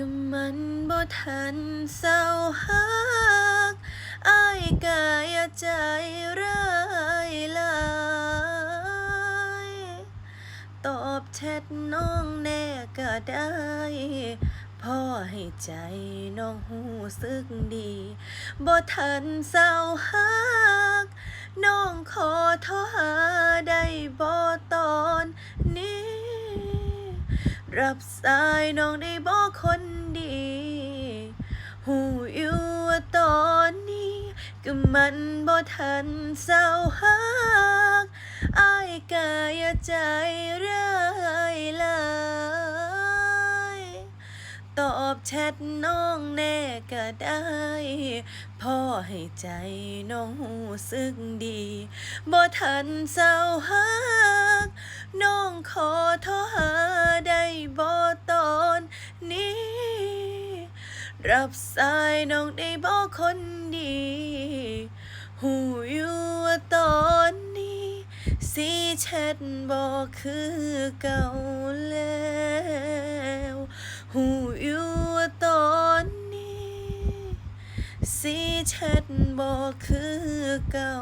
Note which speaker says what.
Speaker 1: ก็มันบ่ทันเศร้าฮักอายกายใจร้ายหลายตอบแชทน้องแน่ก็ได้พ่อให้ใจน้องหูสึกดีบ่ทันเศร้าฮัก รับสายน้องได้บ่คนดี หูอยู่ว่าตอนนี้ก็มันบ่ทันเศร้าฮักอายกายใจร้ายหลยตอบแชทน้องแน่ก็ได้พ่อให้ใจน้องหูสึกดีบ่ทันเศร้าฮักน้องขอโทรหา รับสายน้องได้บ่คนดี หูอยู่ว่าตอนนี้สีแชทบ่คือเก่าแล้วหูอยู่ว่าตอนนี้สีแชทบ่คือเก่า